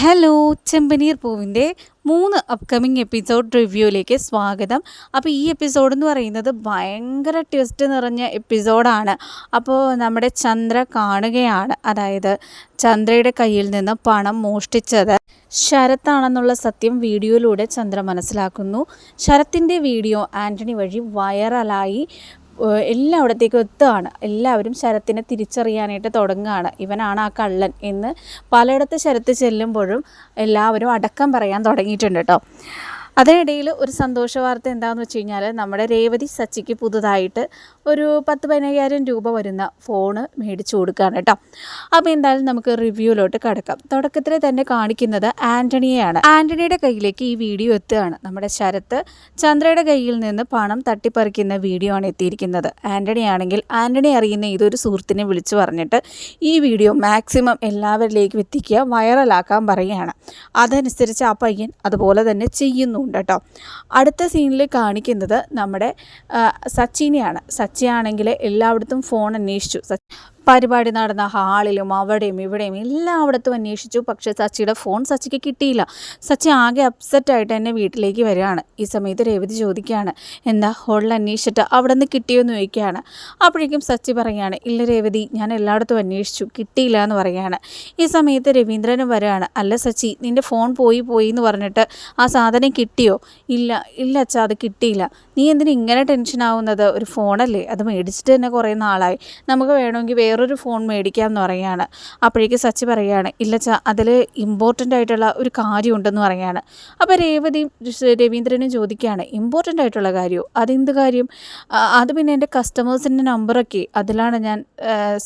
Hello ചെമ്പനീർ പൂവിന്റെ മൂന്ന് upcoming episode റിവ്യൂയിലേക്ക് സ്വാഗതം. അപ്പോൾ ഈ എപ്പിസോഡ് എന്ന് പറയുന്നത് ഭയങ്കര ട്വിസ്റ്റ് നിറഞ്ഞ എപ്പിസോഡാണ് അപ്പോൾ നമ്മുടെ ചന്ദ്ര കാണുകയാണ്. അതായത് ചന്ദ്രയുടെ കയ്യിൽ നിന്ന് പണം മോഷ്ടിച്ചത് ശരത്താണെന്നുള്ള സത്യം വീഡിയോയിലൂടെ ചന്ദ്ര മനസ്സിലാക്കുന്നു. ശരത്തിന്റെ വീഡിയോ ആന്റണി വഴി വൈറലായി എല്ലായിടത്തേക്കും എത്തുകയാണ്. എല്ലാവരും ശരത്തിനെ തിരിച്ചറിയാനായിട്ട് തുടങ്ങുകയാണ്. ഇവനാണ് ആ കള്ളൻ എന്ന് പലയിടത്ത് ശരത്ത് ചെല്ലുമ്പോഴും എല്ലാവരും അടക്കം പറയാൻ തുടങ്ങിയിട്ടുണ്ട് കേട്ടോ. അതിനിടയിൽ ഒരു സന്തോഷ വാർത്ത എന്താണെന്ന് വെച്ച് കഴിഞ്ഞാൽ നമ്മുടെ രേവതി സച്ചിക്ക് പുതുതായിട്ട് ഒരു പത്ത് പതിനയ്യായിരം രൂപ വരുന്ന ഫോണ് മേടിച്ചു കൊടുക്കുകയാണ് കേട്ടോ. അപ്പോൾ എന്തായാലും നമുക്ക് റിവ്യൂലോട്ട് കിടക്കാം. തുടക്കത്തിൽ തന്നെ കാണിക്കുന്നത് ആന്റണിയെയാണ് ആന്റണിയുടെ കയ്യിലേക്ക് ഈ വീഡിയോ എത്തുകയാണ്. നമ്മുടെ ശരത്ത് ചന്ദ്രയുടെ കയ്യിൽ നിന്ന് പണം തട്ടിപ്പറിക്കുന്ന വീഡിയോ ആണ് എത്തിയിരിക്കുന്നത്. ആന്റണി ആണെങ്കിൽ ആന്റണി അറിയുന്ന ഇതൊരു സുഹൃത്തിനെ വിളിച്ചു പറഞ്ഞിട്ട് ഈ വീഡിയോ മാക്സിമം എല്ലാവരിലേക്കും എത്തിക്കുക വൈറലാക്കാൻ പറയുകയാണ്. അതനുസരിച്ച് ആ പയ്യൻ അതുപോലെ തന്നെ ചെയ്യുന്നുണ്ട് കേട്ടോ. അടുത്ത സീനിൽ കാണിക്കുന്നത് നമ്മുടെ സച്ചിനെയാണ്. സച്ചി ആണെങ്കിൽ എല്ലായിടത്തും ഫോൺ അന്വേഷിച്ചു. പരിപാടി നടന്ന ഹാളിലും അവിടെയും ഇവിടെയും എല്ലായിടത്തും അന്വേഷിച്ചു. പക്ഷേ സച്ചിയുടെ ഫോൺ സച്ചിക്ക് കിട്ടിയില്ല. സച്ചി ആകെ അപ്സെറ്റ് ആയിട്ട് എന്നെ വീട്ടിലേക്ക് വരികയാണ്. ഈ സമയത്ത് രേവതി ചോദിക്കുകയാണ് എന്താ ഹോളിൽ അന്വേഷിച്ചിട്ട് അവിടെ നിന്ന് കിട്ടിയോന്ന് ചോദിക്കുകയാണ്. അപ്പോഴേക്കും സച്ചി പറയുകയാണ് ഇല്ല രേവതി ഞാൻ എല്ലായിടത്തും അന്വേഷിച്ചു. കിട്ടിയില്ല എന്ന് പറയുകയാണ്. ഈ സമയത്ത് രവീന്ദ്രനും വരികയാണ് അല്ല സച്ചി നിന്റെ ഫോൺ പോയി പോയി എന്ന് പറഞ്ഞിട്ട് ആ സാധനം കിട്ടിയോ? ഇല്ല ഇല്ല അച്ഛാ അത് കിട്ടിയില്ല. നീ എന്തിനാ ഇങ്ങനെ ടെൻഷൻ ആവുന്നത്? ഒരു ഫോണല്ലേ അത് മേടിച്ചിട്ട് തന്നെ കുറേ നാളായി. നമുക്ക് വേണമെങ്കിൽ വേറൊരു ഫോൺ മേടിക്കാം എന്ന് പറയുകയാണ്. അപ്പോഴേക്ക് സച്ചി പറയുകയാണ് ഇല്ല ചാ അതിൽ ഇമ്പോർട്ടന്റ് ആയിട്ടുള്ള ഒരു കാര്യമുണ്ടെന്ന് പറയുകയാണ്. അപ്പോൾ രേവതിയും രവീന്ദ്രനും ചോദിക്കുകയാണ് ഇമ്പോർട്ടന്റ് ആയിട്ടുള്ള കാര്യമോ അതെന്ത് കാര്യം? അത് പിന്നെ എന്റെ കസ്റ്റമേഴ്സിന്റെ നമ്പറൊക്കെ അതിലാണ് ഞാൻ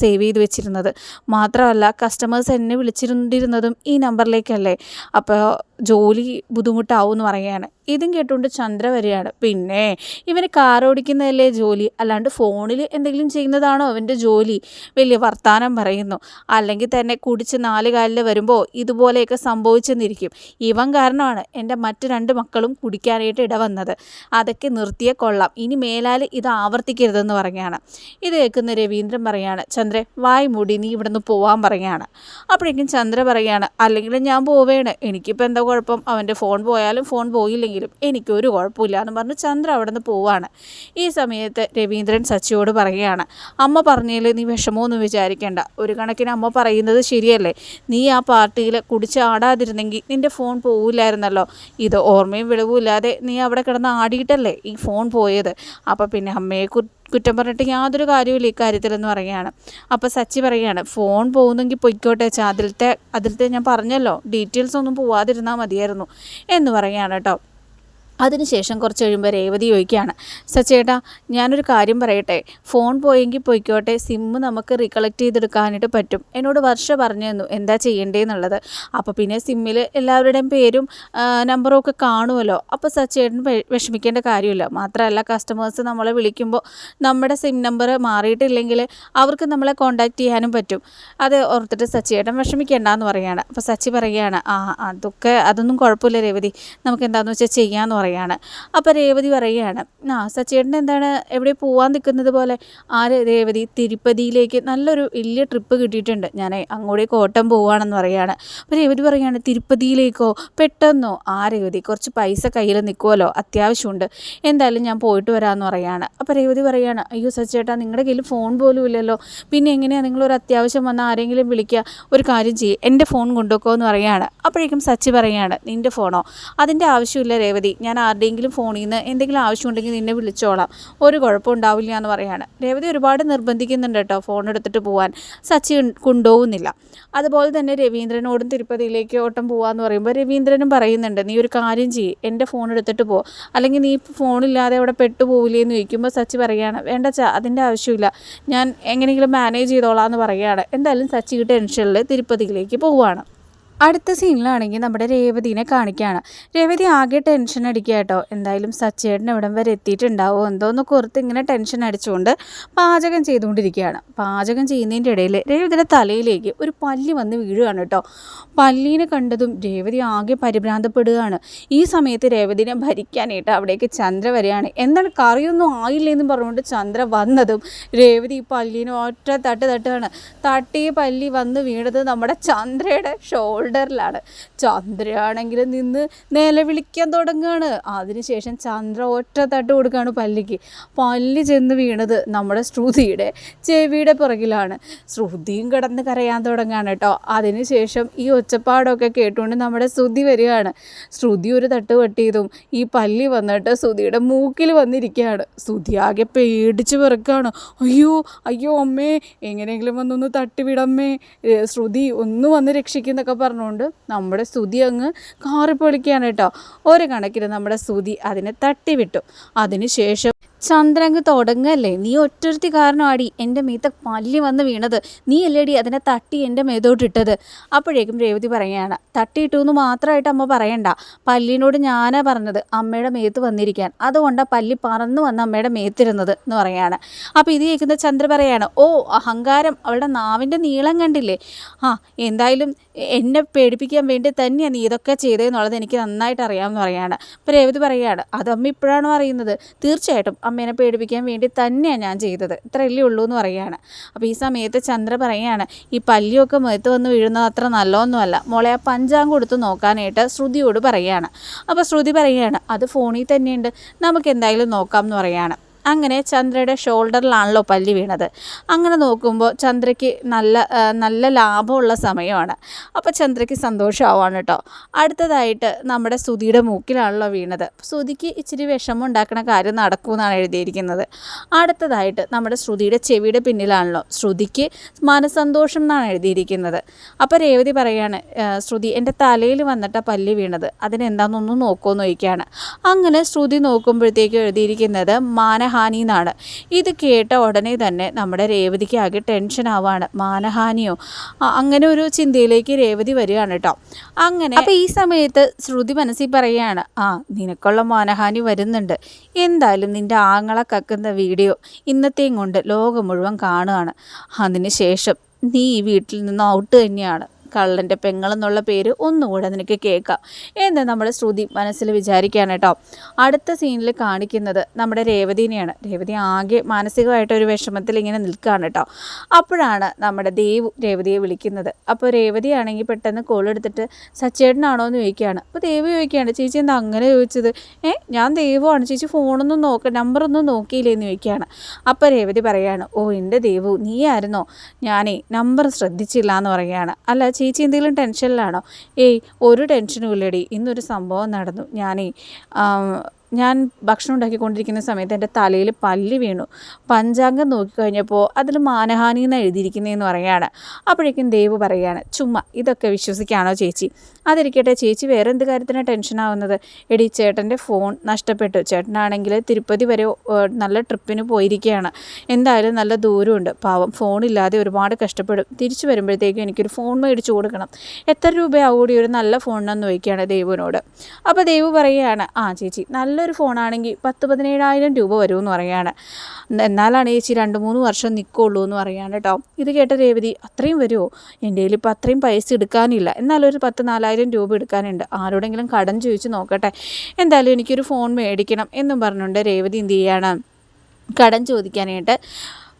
സേവ് ചെയ്ത് വെച്ചിരുന്നത്. മാത്രമല്ല കസ്റ്റമേഴ്സ് എന്നെ വിളിച്ചിരുന്നിരുന്നതും ഈ നമ്പറിലേക്കല്ലേ അപ്പോൾ ജോലി ബുദ്ധിമുട്ടാവും എന്ന് പറയുകയാണ്. ഇതും കേട്ടുകൊണ്ട് ചന്ദ്ര വരികയാണ്. പിന്നെ ഇവന് കാർ ഓടിക്കുന്നതല്ലേ ജോലി? അല്ലാണ്ട് ഫോണിൽ എന്തെങ്കിലും ചെയ്യുന്നതാണോ അവന്റെ ജോലി? വലിയ വർത്തമാനം പറയുന്നു. അല്ലെങ്കിൽ തന്നെ കുടിച്ച് നാല് കാലിൽ വരുമ്പോൾ ഇതുപോലെയൊക്കെ സംഭവിച്ചെന്നിരിക്കും. ഇവൻ കാരണമാണ് എന്റെ മറ്റു രണ്ട് മക്കളും കുടിക്കാനായിട്ട് ഇടവന്നത് അതൊക്കെ നിർത്തിയേ കൊള്ളാം. ഇനി മേലാൽ ഇത് ആവർത്തിക്കരുതെന്ന് പറയുകയാണ്. ഇത് കേൾക്കുന്ന രവീന്ദ്രൻ പറയാണ് ചന്ദ്രൻ വായ് മൂടി നീ ഇവിടുന്ന് പോവാൻ പറയുകയാണ്. അപ്പോഴേക്കും ചന്ദ്ര പറയാണ് അല്ലെങ്കിൽ ഞാൻ പോവേണ്. എനിക്കിപ്പോൾ എന്താ കുഴപ്പം. അവന്റെ ഫോൺ പോയാലും ഫോൺ പോയില്ലെങ്കിലും എനിക്കൊരു കുഴപ്പമില്ല എന്ന് പറഞ്ഞ് ചന്ദ്ര അവിടെ നിന്ന് പോവാണ്. ഈ സമയത്ത് രവീന്ദ്രൻ സച്ചിയോട് പറയുകയാണ് അമ്മ പറഞ്ഞതിൽ നീ വിഷമമൊന്നും വിചാരിക്കേണ്ട. ഒരു കണക്കിന് അമ്മ പറയുന്നത് ശരിയല്ലേ? നീ ആ പാർട്ടിയിൽ കുടിച്ച് ആടാതിരുന്നെങ്കിൽ നിന്റെ ഫോൺ പോവില്ലായിരുന്നല്ലോ. ഇത് ഓർമ്മയും വിളവും ഇല്ലാതെ നീ അവിടെ കിടന്ന് ആടിയിട്ടല്ലേ ഈ ഫോൺ പോയത്? അപ്പോൾ പിന്നെ അമ്മയെ കുറ്റം പറഞ്ഞിട്ട് യാതൊരു കാര്യമില്ല ഇക്കാര്യത്തിലെന്ന് പറയുകയാണ്. അപ്പോൾ സച്ചി പറയുകയാണ് ഫോൺ പോകുന്നെങ്കിൽ പൊയ്ക്കോട്ടെ അതിലത്തെ അതിലത്തെ ഞാൻ പറഞ്ഞല്ലോ ഡീറ്റെയിൽസ് ഒന്നും പോവാതിരുന്നാൽ മതിയായിരുന്നു എന്ന് പറയുകയാണ് കേട്ടോ. അതിനുശേഷം കുറച്ച് കഴിയുമ്പോൾ രേവതി ചോദിക്കുകയാണ് സച്ചേട്ടാ ഞാനൊരു കാര്യം പറയട്ടെ ഫോൺ പോയെങ്കിൽ പോയിക്കോട്ടെ സിമ്മ് നമുക്ക് റീകളക്ട് ചെയ്തെടുക്കാനായിട്ട് പറ്റും. എന്നോട് വർഷ പറഞ്ഞു തന്നു എന്താ ചെയ്യേണ്ടതെന്നുള്ളത് അപ്പോൾ പിന്നെ സിമ്മിൽ എല്ലാവരുടെയും പേരും നമ്പറും ഒക്കെ കാണുമല്ലോ അപ്പോൾ സച്ചേട്ടൻ വിഷമിക്കേണ്ട കാര്യമില്ല. മാത്രമല്ല കസ്റ്റമേഴ്സ് നമ്മളെ വിളിക്കുമ്പോൾ നമ്മുടെ സിം നമ്പർ മാറിയിട്ടില്ലെങ്കിൽ അവർക്ക് നമ്മളെ കോൺടാക്റ്റ് ചെയ്യാനും പറ്റും. അത് ഓർത്തിട്ട് സച്ചിയേട്ടൻ വിഷമിക്കേണ്ടെന്ന് പറയുകയാണ് അപ്പോൾ സച്ചി പറയുകയാണ് ആ അതൊക്കെ അതൊന്നും കുഴപ്പമില്ല രേവതി. നമുക്ക് എന്താണെന്ന് വെച്ചാൽ ചെയ്യാമെന്ന് പറയുകയാണ്. അപ്പോൾ രേവതി പറയുകയാണ് ആ സച്ചേട്ടൻ എന്താണ് എവിടെ പോകാൻ നിൽക്കുന്നത് പോലെ? ആര് രേവതി? തിരുപ്പതിയിലേക്ക് നല്ലൊരു വലിയ ട്രിപ്പ് കിട്ടിയിട്ടുണ്ട്. ഞാൻ അങ്ങോട്ടേക്ക് ഓട്ടം പോവുകയാണെന്ന് പറയുകയാണ്. അപ്പോൾ രേവതി പറയുകയാണ് തിരുപ്പതിയിലേക്കോ? പെട്ടെന്നോ? ആ രേവതി കുറച്ച് പൈസ കയ്യിൽ നിൽക്കുമല്ലോ അത്യാവശ്യമുണ്ട്. എന്തായാലും ഞാൻ പോയിട്ട് വരാമെന്ന് പറയുകയാണ്. അപ്പോൾ രേവതി പറയുകയാണ് അയ്യോ സച്ചേട്ടാ നിങ്ങളുടെ കയ്യിൽ ഫോൺ പോലും ഇല്ലല്ലോ. പിന്നെ എങ്ങനെയാണ് നിങ്ങളൊരു അത്യാവശ്യം വന്നാൽ ആരെങ്കിലും വിളിക്കുക ഒരു കാര്യം ചെയ്യ് എന്റെ ഫോൺ കൊണ്ടുവെക്കോ എന്ന് പറയുകയാണ്. അപ്പോഴേക്കും സച്ചി പറയുകയാണ് നിന്റെ ഫോണോ അതിന്റെ ആവശ്യമില്ല രേവതി ഞാൻ ആരുടെയെങ്കിലും ഫോണിൽ നിന്ന് എന്തെങ്കിലും ആവശ്യമുണ്ടെങ്കിൽ നിന്നെ വിളിച്ചോളാം. ഒരു കുഴപ്പം ഉണ്ടാവില്ല എന്ന് പറയാണ്. രേവതി ഒരുപാട് നിർബന്ധിക്കുന്നുണ്ട് കേട്ടോ ഫോൺ എടുത്തിട്ട് പോകാൻ സച്ചി കൊണ്ടുപോകുന്നില്ല അതുപോലെ തന്നെ രവീന്ദ്രനോടും തിരുപ്പതിയിലേക്ക് ഓട്ടം പോകാമെന്ന് പറയുമ്പോൾ രവീന്ദ്രനും പറയുന്നുണ്ട് നീ ഒരു കാര്യം ചെയ്യ്. എന്റെ ഫോൺ എടുത്തിട്ട് പോ. അല്ലെങ്കിൽ നീ ഫോണില്ലാതെ അവിടെ പെട്ടുപോകില്ലേ എന്ന് ചോദിക്കുമ്പോൾ സച്ചി പറയുകയാണ് വേണ്ട ചാ അതിന്റെ ആവശ്യമില്ല. ഞാൻ എങ്ങനെയെങ്കിലും മാനേജ് ചെയ്തോളാം എന്ന് പറയുകയാണ് എന്തായാലും സച്ചി ടെൻഷനിൽ തിരുപ്പതിയിലേക്ക് പോവുകയാണ് അടുത്ത സീനിലാണെങ്കിൽ നമ്മുടെ രേവതിനെ കാണിക്കുകയാണ് രേവതി ആകെ ടെൻഷൻ അടിക്കുക കേട്ടോ. എന്തായാലും സച്ചേട്ടൻ ഇവിടം വരെ എത്തിയിട്ടുണ്ടാവോ എന്തോന്ന് കുറത്ത് ഇങ്ങനെ ടെൻഷൻ അടിച്ചുകൊണ്ട് പാചകം ചെയ്തുകൊണ്ടിരിക്കുകയാണ്. പാചകം ചെയ്യുന്നതിന്റെ ഇടയിൽ രേവതിയുടെ തലയിലേക്ക് ഒരു പല്ലി വന്ന് വീഴുകയാണ് കേട്ടോ. പല്ലീനെ കണ്ടതും രേവതി ആകെ പരിഭ്രാന്തപ്പെടുകയാണ്. ഈ സമയത്ത് രേവതിനെ ഭരിക്കാനായിട്ട് അവിടേക്ക് ചന്ദ്ര വരികയാണ്. എന്താണ് കറിയൊന്നും ആയില്ലെന്നും പറഞ്ഞുകൊണ്ട് ചന്ദ്ര വന്നതും രേവതി ഈ പല്ലിനെ ഒറ്റ തട്ട് തട്ടുകയാണ്. തട്ടി പല്ലി വന്ന് വീണത് നമ്മുടെ ചന്ദ്രയുടെ ഷോൾഡർ ഷോൾഡറിലാണ് ചന്ദ്രയാണെങ്കിൽ നിന്ന് നിലവിളിക്കാൻ തുടങ്ങുകയാണ്. അതിനുശേഷം ചന്ദ്ര ഒറ്റ തട്ട് കൊടുക്കുകയാണ് പല്ലിക്ക്. പല്ല് ചെന്ന് വീണത് നമ്മുടെ ശ്രുതിയുടെ ചെവിയുടെ പുറകിലാണ്. ശ്രുതിയും കിടന്ന് കരയാൻ തുടങ്ങുകയാണ് കേട്ടോ. അതിനുശേഷം ഈ ഒച്ചപ്പാടൊക്കെ കേട്ടുകൊണ്ട് നമ്മുടെ ശ്രുതി വരികയാണ്. ശ്രുതി ഒരു തട്ട് വെട്ടിയതും ഈ പല്ലി വന്നിട്ട് ശ്രുതിയുടെ മൂക്കിൽ വന്നിരിക്കുകയാണ്. ശ്രുതി ആകെ പേടിച്ച് പിറക്കാണ് അയ്യോ അയ്യോ അമ്മേ എങ്ങനെയെങ്കിലും വന്നൊന്ന് തട്ടിവിടമ്മേ. ശ്രുതി ഒന്ന് വന്ന് രക്ഷിക്കുന്നൊക്കെ പറഞ്ഞുകൊണ്ട് നമ്മുടെ സ്തുതി അങ്ങ് കാറിപ്പൊളിക്കുകയാണ് കേട്ടോ. ഒരു കണക്കിന് നമ്മുടെ സ്തുതി അതിനെ തട്ടിവിട്ടു. അതിനുശേഷം ചന്ദ്രങ്ങ് തുടങ്ങല്ലേ? നീ ഒറ്റൊരുത്തി കാരണമാടി എന്റെ മീത്ത പല്ലി വന്ന് വീണത്. നീ അല്ലേടി അതിനെ തട്ടി എന്റെ മേതോട്ടിട്ടത്? അപ്പോഴേക്കും രേവതി പറയുകയാണ് തട്ടിയിട്ടു എന്ന് മാത്രമായിട്ട് അമ്മ പറയണ്ട. പല്ലിനോട് ഞാനാ പറഞ്ഞത് അമ്മയുടെ മേത്ത് വന്നിരിക്കാൻ. അതുകൊണ്ടാണ് പല്ലി പറന്ന് വന്ന് അമ്മയുടെ മേത്തിരുന്നത് എന്ന് പറയാണ് അപ്പോൾ ഇത് കേൾക്കുന്ന ചന്ദ്ര പറയാണ് ഓ അഹങ്കാരം അവളുടെ നാവിന്റെ നീളം കണ്ടില്ലേ? ആ എന്തായാലും എന്നെ പേടിപ്പിക്കാൻ വേണ്ടി തന്നെയാണ് നീ ഇതൊക്കെ ചെയ്തതെന്നുള്ളത് എനിക്ക് നന്നായിട്ട് അറിയാമെന്ന് പറയാണ് അപ്പോൾ രേവതി പറയുകയാണ് അത് അമ്മ ഇപ്പോഴാണോ അറിയുന്നത്? തീർച്ചയായിട്ടും അമ്മേനെ പേടിപ്പിക്കാൻ വേണ്ടി തന്നെയാണ് ഞാൻ ചെയ്തത്. ഇത്രയല്ലേ ഉള്ളൂ എന്ന് പറയുകയാണ്. അപ്പോൾ ഈ സമയത്ത് ചന്ദ്ര പറയുകയാണ് ഈ പല്ലിയൊക്കെ മുഖത്ത് വന്ന് വീഴുന്നത് അത്ര നല്ലതൊന്നുമല്ല. മോളെ ആ പഞ്ചാങ് കൊടുത്ത് നോക്കാനായിട്ട് ശ്രുതിയോട് പറയുകയാണ്. അപ്പോൾ ശ്രുതി പറയുകയാണ് അത് ഫോണിൽ തന്നെയുണ്ട്. നമുക്ക് എന്തായാലും നോക്കാം എന്ന് പറയുകയാണ്. അങ്ങനെ ചന്ദ്രയുടെ ഷോൾഡറിലാണല്ലോ പല്ലി വീണത്. അങ്ങനെ നോക്കുമ്പോൾ ചന്ദ്രയ്ക്ക് നല്ല നല്ല ലാഭമുള്ള സമയമാണ്. അപ്പോൾ ചന്ദ്രയ്ക്ക് സന്തോഷമാവാണ് കേട്ടോ. അടുത്തതായിട്ട് നമ്മുടെ സുധിയുടെ മൂക്കിലാണല്ലോ വീണത്. സുധിക്ക് ഇച്ചിരി വിഷമം ഉണ്ടാക്കുന്ന കാര്യം നടക്കുമെന്നാണ് എഴുതിയിരിക്കുന്നത്. അടുത്തതായിട്ട് നമ്മുടെ ശ്രുതിയുടെ ചെവിയുടെ പിന്നിലാണല്ലോ. ശ്രുതിക്ക് മനസന്തോഷം എന്നാണ് എഴുതിയിരിക്കുന്നത്. അപ്പോൾ രേവതി പറയാണ് "ആ, ശ്രുതി എന്റെ തലയിൽ വന്നിട്ട പല്ലി വീണത്. അതിനെന്താണെന്നൊന്ന് നോക്കുമെന്ന് ചോദിക്കുകയാണ്. അങ്ങനെ ശ്രുതി നോക്കുമ്പോഴത്തേക്ക് എഴുതിയിരിക്കുന്നത് മാനഹാനി എന്നാണ് ഇത് കേട്ട ഉടനെ തന്നെ നമ്മുടെ രേവതിക്ക് ആകെ ടെൻഷൻ ആവാണ്. മാനഹാനിയോ? അങ്ങനെ ഒരു ചിന്തയിലേക്ക് രേവതി വരികയാണ് കേട്ടോ അങ്ങനെ അപ്പോൾ ഈ സമയത്ത് ശ്രുതി മനസ്സിൽ പറയുകയാണ് ആ നിനക്കുള്ള മാനഹാനി വരുന്നുണ്ട്. എന്തായാലും നിന്റെ ആങ്ങളെ കക്കുന്ന വീഡിയോ ഇന്നത്തെയും കൊണ്ട് ലോകം മുഴുവൻ കാണുകയാണ്. അതിന് ശേഷം നീ ഈ വീട്ടിൽ നിന്ന് ഔട്ട് തന്നെയാണ്. കള്ളന്റെ പെങ്ങളെന്നുള്ള പേര് ഒന്നുകൂടെ നിനക്ക് കേൾക്കാം. എന്ന് നമ്മുടെ ശ്രുതി മനസ്സിൽ വിചാരിക്കുകയാണ് കേട്ടോ. അടുത്ത സീനിൽ കാണിക്കുന്നത് നമ്മുടെ രേവതിനെയാണ്. രേവതി ആകെ മാനസികമായിട്ട് ഒരു വിഷമത്തിൽ ഇങ്ങനെ നിൽക്കുകയാണ് കേട്ടോ. അപ്പോഴാണ് നമ്മുടെ ദേവ് രേവതിയെ വിളിക്കുന്നത്. അപ്പോൾ രേവതിയാണെങ്കിൽ പെട്ടെന്ന് കോൾ എടുത്തിട്ട് സച്ചേട്ടനാണോ? എന്ന് ചോദിക്കുകയാണ്. അപ്പോൾ ദേവ് ചോദിക്കുകയാണ് ചേച്ചി എന്താ അങ്ങനെ ചോദിച്ചത്? ഏ ഞാൻ ദേവുവാണ് ചേച്ചി ഫോണൊന്നും നോക്ക നമ്പറൊന്നും നോക്കിയില്ലേ? എന്ന് ചോദിക്കുകയാണ്. അപ്പോൾ രേവതി പറയാണ് ഓ എന്റെ ദേവു നീ ആയിരുന്നോ? ഞാനേ നമ്പർ ശ്രദ്ധിച്ചില്ല എന്ന് പറയുകയാണ്. അല്ല ചേച്ചി എന്തെങ്കിലും ടെൻഷനിലാണോ ഏയ് ഒരു ടെൻഷനും ഇല്ലടി. ഇന്നൊരു സംഭവം നടന്നു. ഞാനേ ഞാൻ ഭക്ഷണം ഉണ്ടാക്കിക്കൊണ്ടിരിക്കുന്ന സമയത്ത് എന്റെ തലയിൽ പല്ല് വീണു. പഞ്ചാംഗം നോക്കിക്കഴിഞ്ഞപ്പോൾ അതിൽ മാനഹാനി എന്ന് എഴുതിയിരിക്കുന്നതെന്ന് പറയുകയാണ്. അപ്പോഴേക്കും ദേവ് പറയുകയാണ് ചുമ്മാ ഇതൊക്കെ വിശ്വസിക്കുകയാണോ ചേച്ചി? അതിരിക്കട്ടെ ചേച്ചി വേറെ എന്ത് കാര്യത്തിനാണ് ടെൻഷനാവുന്നത് എടി ചേട്ടന്റെ ഫോൺ നഷ്ടപ്പെട്ടു. ചേട്ടനാണെങ്കിൽ തിരുപ്പതി വരെ നല്ല ട്രിപ്പിന് പോയിരിക്കുകയാണ്. എന്തായാലും നല്ല ദൂരമുണ്ട്. പാവം ഫോണില്ലാതെ ഒരുപാട് കഷ്ടപ്പെടും. തിരിച്ചു വരുമ്പോഴത്തേക്കും എനിക്കൊരു ഫോൺ മേടിച്ചു കൊടുക്കണം. എത്ര രൂപയാകൂടി ഒരു നല്ല ഫോണിനെന്ന് ചോദിക്കുകയാണ് ദേവുവിനോട്. അപ്പോൾ ദേവ് പറയുകയാണ് ആ ചേച്ചി നല്ലൊരു ഫോണാണെങ്കിൽ പത്ത് പതിനേഴായിരം രൂപ വരുമെന്ന് പറയുകയാണ്. എന്നാലാണ് ചേച്ചി രണ്ട് മൂന്ന് വർഷം നിൽക്കുള്ളൂ എന്ന് പറയുകയാണ് കേട്ടോ. ഇത് കേട്ട രേവതി അത്രയും വരുമോ എന്റെ കയ്യിൽ ഇപ്പോൾ അത്രയും പൈസ എടുക്കാനില്ല. എന്നാലും ഒരു പത്ത് നാലായിരം രൂപ എടുക്കാനുണ്ട്. ആരോടെങ്കിലും കടം ചോദിച്ച് നോക്കട്ടെ. എന്തായാലും എനിക്കൊരു ഫോൺ മേടിക്കണം എന്നും പറഞ്ഞുകൊണ്ട് രേവതി എന്ത് ചെയ്യാണ്? കടം ചോദിക്കാനായിട്ട്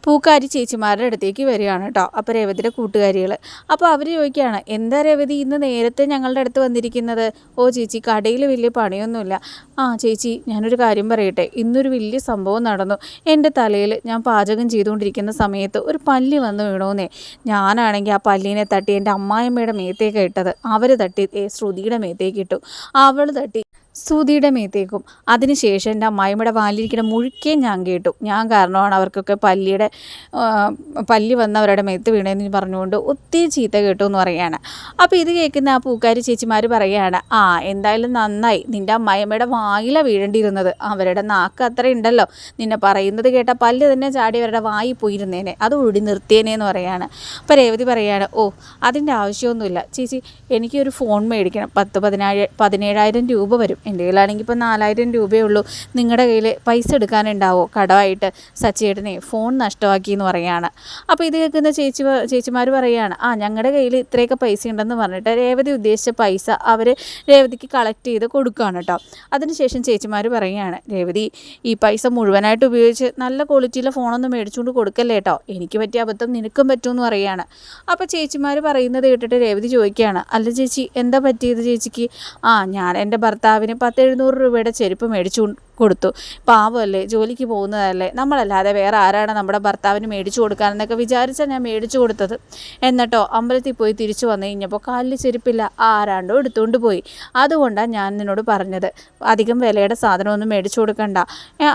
പൂക്കാരി ചേച്ചിമാരുടെ അടുത്തേക്ക് വരികയാണ് കേട്ടോ അപ്പോൾ രേവതിയുടെ കൂട്ടുകാരികൾ അപ്പോൾ അവർ ചോദിക്കുകയാണ് എന്താ രേവതി ഇന്ന് നേരത്തെ ഞങ്ങളുടെ അടുത്ത് വന്നിരിക്കുന്നത്? ഓ ചേച്ചി കടയിൽ വലിയ പണിയൊന്നുമില്ല. ആ ചേച്ചി ഞാനൊരു കാര്യം പറയട്ടെ. ഇന്നൊരു വലിയ സംഭവം നടന്നു. എന്റെ തലയിൽ ഞാൻ പാചകം ചെയ്തുകൊണ്ടിരിക്കുന്ന സമയത്ത് ഒരു പല്ലി വന്ന് വീണോന്നേ. ഞാനാണെങ്കിൽ ആ പല്ലിനെ തട്ടി എന്റെ അമ്മായിമ്മയുടെ മേത്തേക്ക് ഇട്ടത്. അവർ തട്ടി ശ്രുതിയുടെ മേത്തേക്ക് ഇട്ടു. അവൾ തട്ടി സുധിയുടെ മേത്തേക്കും. അതിനുശേഷം എന്റെ അമ്മായിമ്മയുടെ വാലിരിക്കുന്ന മുഴുക്കേ ഞാൻ കേട്ടു. ഞാൻ കാരണമാണ് അവർക്കൊക്കെ പല്ലിയുടെ പല്ലി വന്ന് അവരുടെ മേത്ത് വീണേന്ന് പറഞ്ഞുകൊണ്ട് ഒത്തിരി ചീത്ത കേട്ടു എന്ന് പറയുകയാണ്. അപ്പോൾ ഇത് കേൾക്കുന്ന ആ പൂക്കാരി ചേച്ചിമാർ പറയുകയാണ് ആ എന്തായാലും നന്നായി. നിന്റെ അമ്മായിമ്മയുടെ വായില വീഴേണ്ടിയിരുന്നത്. അവരുടെ നാക്ക് അത്ര ഉണ്ടല്ലോ. നിന്നെ പറയുന്നത് കേട്ട പല്ല് തന്നെ ചാടി അവരുടെ വായി പോയിരുന്നേനെ. അത് ഒഴി നിർത്തിയേനെ എന്ന് പറയുകയാണ്. അപ്പോൾ രേവതി പറയുകയാണ് ഓ അതിന്റെ ആവശ്യമൊന്നുമില്ല. ചേച്ചി എനിക്കൊരു ഫോൺ മേടിക്കണം. പത്ത് പതിനായിരം പതിനേഴായിരം രൂപ വരും. എന്റെ കയ്യിലാണെങ്കിൽ ഇപ്പോൾ നാലായിരം രൂപയേ ഉള്ളൂ. നിങ്ങളുടെ കയ്യിൽ പൈസ എടുക്കാനുണ്ടാവോ? കടമായിട്ട് സച്ചിയേട്ടനെ ഫോൺ നഷ്ടമാക്കി എന്ന് പറയുകയാണ്. അപ്പോൾ ഇത് കേൾക്കുന്ന ചേച്ചി ചേച്ചിമാർ പറയുകയാണ് ആ ഞങ്ങളുടെ കയ്യിൽ ഇത്രയൊക്കെ പൈസ ഉണ്ടെന്ന് പറഞ്ഞിട്ട് രേവതി ഉദ്ദേശിച്ച പൈസ അവർ രേവതിക്ക് കളക്ട് ചെയ്ത് കൊടുക്കുകയാണ് കേട്ടോ. അതിനുശേഷം ചേച്ചിമാർ പറയുകയാണ് രേവതി ഈ പൈസ മുഴുവനായിട്ട് ഉപയോഗിച്ച് നല്ല ക്വാളിറ്റിയിലെ ഫോണൊന്നും മേടിച്ചുകൊണ്ട് കൊടുക്കല്ലേ കേട്ടോ? എനിക്ക് പറ്റിയ അബദ്ധം നിനക്കും പറ്റുമെന്ന് പറയുകയാണ്. അപ്പോൾ ചേച്ചിമാർ പറയുന്നത് കേട്ടിട്ട് രേവതി ചോദിക്കുകയാണ് അല്ല ചേച്ചി എന്താ പറ്റിയത് ചേച്ചിക്ക്? ആ ഞാൻ എന്റെ ഭർത്താവിന് പത്ത് എഴുന്നൂറ് രൂപയുടെ ചെരുപ്പ് മേടിച്ചു കൊടുത്തു. പാവമല്ലേ ജോലിക്ക് പോകുന്നതല്ലേ? നമ്മളല്ലാതെ വേറെ ആരാണ് നമ്മുടെ ഭർത്താവിന് മേടിച്ചു കൊടുക്കാനെന്നൊക്കെ വിചാരിച്ചാൽ ഞാൻ മേടിച്ചു കൊടുത്തത്. എന്നിട്ടോ അമ്പലത്തിൽ പോയി തിരിച്ചു വന്നു കഴിഞ്ഞപ്പോൾ കാലിൽ ചെരുപ്പില്ല ആരാണ്ടോ എടുത്തുകൊണ്ട് പോയി. അതുകൊണ്ടാണ് ഞാൻ നിന്നോട് പറഞ്ഞത് അധികം വിലയുടെ സാധനമൊന്നും മേടിച്ചു കൊടുക്കണ്ട.